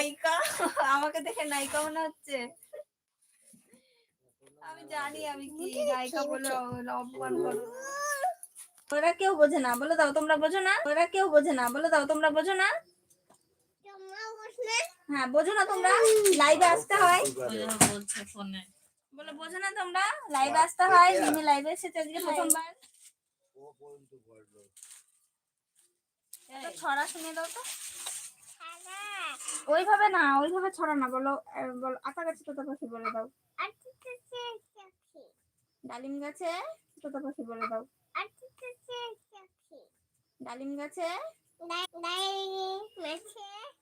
নায়িকা? আমাকে দেখে নায়িকা মনে হচ্ছে। আমি জানি আমি কি নায়িকা বলে অপমান করো। ওরা কেউ বোঝে না বলে দাও তোমরা বোঝো না। ওরা কেউ বোঝে না বলে দাও তোমরা বোঝো না। হ্যাঁ বোঝো না তোমরা লাইভে আসতে হয়। বলে বোঝো না তোমরা লাইভে আসতে হয় মিমি লাইভে এসেছে আজকে প্রথমবার। ছড়া শুনে দাও তো। ওইভাবে না ওইভাবে ছড়া না বলো বলো আতা গাছে তোতা পাখি বলে দাও। ডালিম গাছে তোতা পাখি বলে দাও। ডালিম গাছে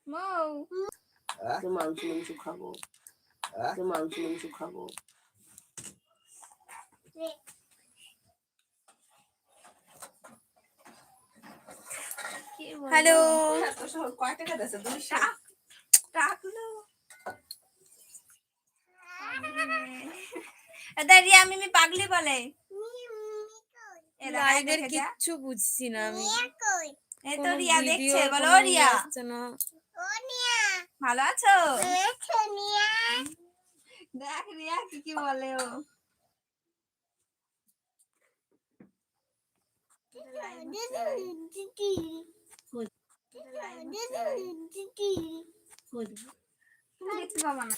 মৌ। মাংস মাংস খাব। মাংস মাংস খাব। হ্যালো। কয় টাকা দিয়েছে দুইশো টাকলো রিয়া মিমি পাগলি বলে। লাইভের কিচ্ছু বুঝছি না আমি। এই তো রিয়া দেখছে বলো রিয়া। ভালো আছো? দেখ রিয়া কি কি বলে ও। তুমি দেখতে না